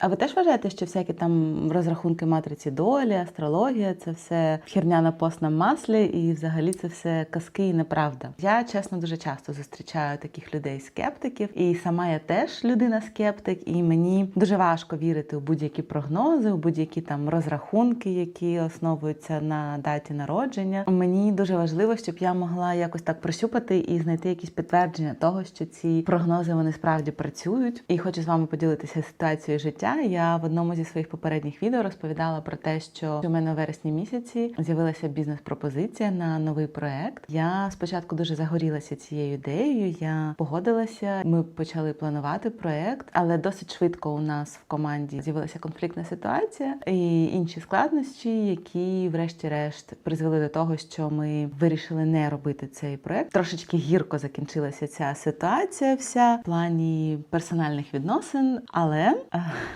А ви теж вважаєте, що всякі там розрахунки матриці долі, астрологія це все херня на постному маслі, і взагалі це все казки і неправда? Я чесно дуже часто зустрічаю таких людей скептиків, і сама я теж людина скептик, і мені дуже важко вірити у будь-які прогнози, у будь-які там розрахунки, які основуються на даті народження. Мені дуже важливо, щоб я могла якось так прощупати і знайти якісь підтвердження того, що ці прогнози вони справді працюють. І хочу з вами поділитися ситуацією життя. Я в одному зі своїх попередніх відео розповідала про те, що у мене у вересні місяці з'явилася бізнес-пропозиція на новий проект. Я спочатку дуже загорілася цією ідеєю. Я погодилася. Ми почали планувати проект, але досить швидко у нас в команді з'явилася конфліктна ситуація і інші складнощі, які, врешті-решт, призвели до того, що ми вирішили не робити цей проект. Трошечки гірко закінчилася ця ситуація, вся в плані персональних відносин, але.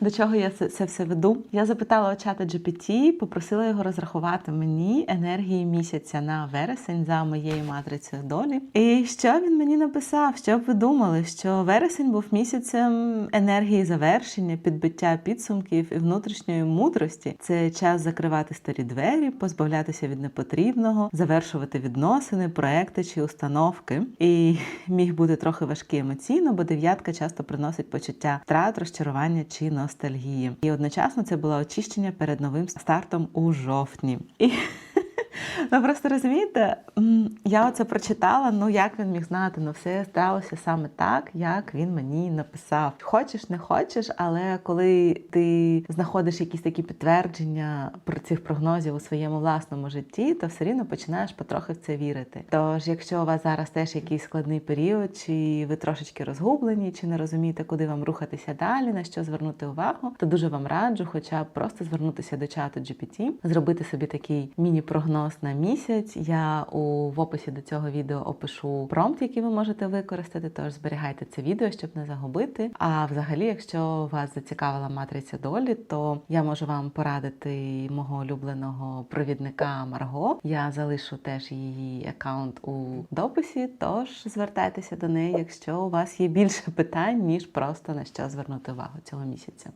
До чого я це все веду? Я запитала у чата GPT, попросила його розрахувати мені енергії місяця на вересень за моєю матрицею долі. І що він мені написав? Що б ви думали? Що вересень був місяцем енергії завершення, підбиття підсумків і внутрішньої мудрості. Це час закривати старі двері, позбавлятися від непотрібного, завершувати відносини, проекти чи установки. І міг бути трохи важкий емоційно, бо дев'ятка часто приносить почуття втрат, розчарування чи ностальгії. І одночасно це було очищення перед новим стартом у жовтні. І ви просто розумієте, я оце прочитала. Ну як він міг знати? Ну все сталося саме так, як він мені написав. Хочеш, не хочеш, але коли ти знаходиш якісь такі підтвердження про цих прогнозів у своєму власному житті, то все рівно починаєш потрохи в це вірити. Тож, якщо у вас зараз теж якийсь складний період, чи ви трошечки розгублені, чи не розумієте, куди вам рухатися далі, на що звернути увагу, то дуже вам раджу, хоча б просто звернутися до чату GPT, зробити собі такий міні-прогноз на місяць. Я у в описі до цього відео опишу промпт, який ви можете використати. Тож зберігайте це відео, щоб не загубити. А взагалі, якщо вас зацікавила матриця долі, то я можу вам порадити мого улюбленого провідника Марго. Я залишу теж її аккаунт у дописі. Тож звертайтеся до неї, якщо у вас є більше питань ніж просто на що звернути увагу цього місяця.